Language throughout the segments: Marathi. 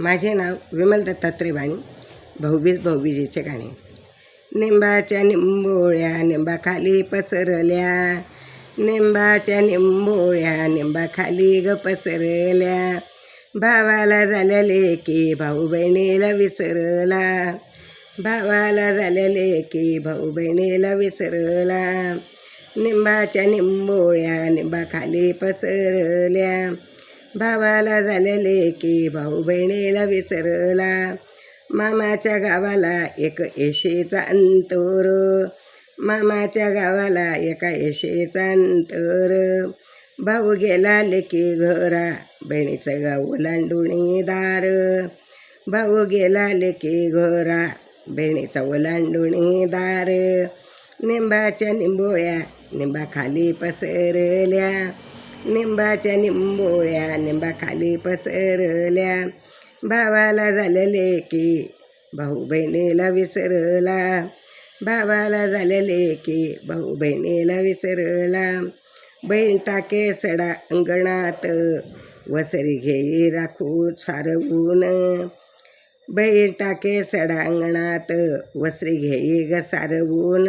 माझे नाव विमल दत्तात्रय वाणी भाऊबीज भाऊबीजेचे गाणे. निंबाच्या निंबोळ्या निंबाखाली पसरल्या. निंबाच्या निंबोळ्या निंबाखाली ग पसरल्या. भावाला झाल्या लेकी भाऊ बहिणीला विसरला. भावाला झाल्या लेकी भाऊ बहिणीला विसरला. निंबाच्या निंबोळ्या निंबाखाली पसरल्या. भावाला झालेले की भाऊ बहिणीला विसरला. मामाच्या गावाला एक येशेचा अंतर. मामाच्या गावाला एका येशेचा अंतर. भाऊ गेला लेकी घरा बहिणीचं गाव ओलांडुणी दार. भाऊ गेला लेकी घरा बहिणीचा ओलांडुणी दार. निंबाच्या निंबोळ्या निंबाखाली पसरल्या. निंबाच्या निंबोळ्या निंबाखाली पसरल्या. भावाला झालेले की भाऊ बहिणीला विसरला. भावाला झालेले की भाऊ बहिणीला विसरला. बहीण टाके सडा अंगणात वसरी घेई राखू सारवून. बहीण टाके सडा अंगणात वसरी घेई ग सारवून.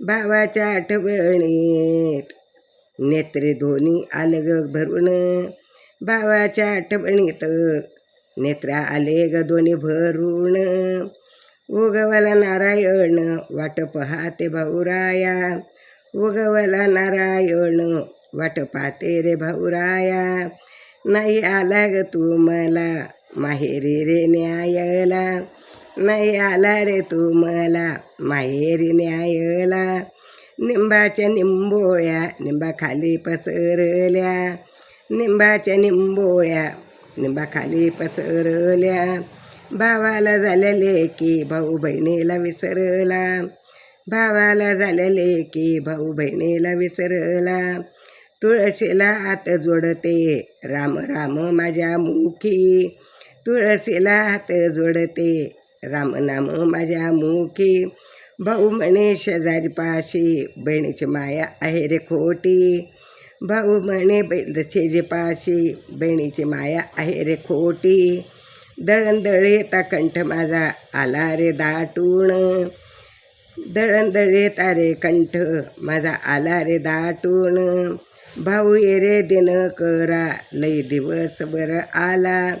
भावाच्या आठवणीत नेत्रे दोन्ही आलं ग भरून. भावाच्या आठवणीत नेत्रा आले ग दोन्ही भरून. उगवला नारायण वाट पाहते भाऊराया. उगवला नारायण वाट पाहते रे भाऊराया. नाही आला ग तू मला माहेरी रे न्यायला. नाही आला रे तू मला माहेरी न्यायला. निंबाच्या निंबोळ्या निंबाखाली पसरल्या निंबाच्या निंबोळ्या निंबाखाली पसरल्या भावाला झालेले की भाऊ बहिणीला विसरला भावाला झालेले की भाऊ बहिणीला विसरला तुळशीला हात जोडते राम राम माझ्या मुखी तुळशीला हात जोडते राम नाम माझ्या मुखी भाऊ म्हणे शेजारी पाशी बहिणीची माया आहे रे खोटी. भाऊ म्हणे बैलचे पाशी बहिणीची माया आहे रे खोटी. दळण येता कंठ माझा आला रे दाटून. दळण येता रे कंठ माझा आला रे दाटून. भाऊ ये रे दिन करा लई दिवस वर आला.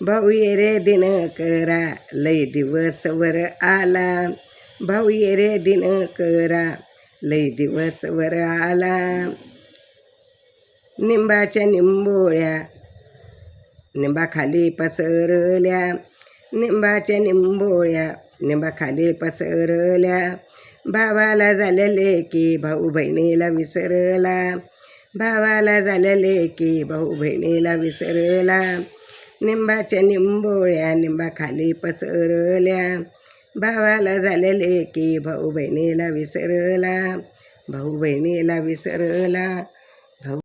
भाऊ ये रे दिन करा लई दिवस वर आला. भाऊ ये रे दिन करा लय दिवस वर आला. निंबाच्या निंबोळ्या निंबाखाली पसरल्या. निंबाच्या निंबोळ्या निंबाखाली पसरल्या. भावाला झालेले की भाऊ बहिणीला विसरला. भावाला झालेले की भाऊ बहिणीला विसरला. निंबाच्या निंबोळ्या निंबाखाली पसरल्या. भावाला झालेले की भाऊ बहिणीला विसरला भाऊ बहिणीला विसरला.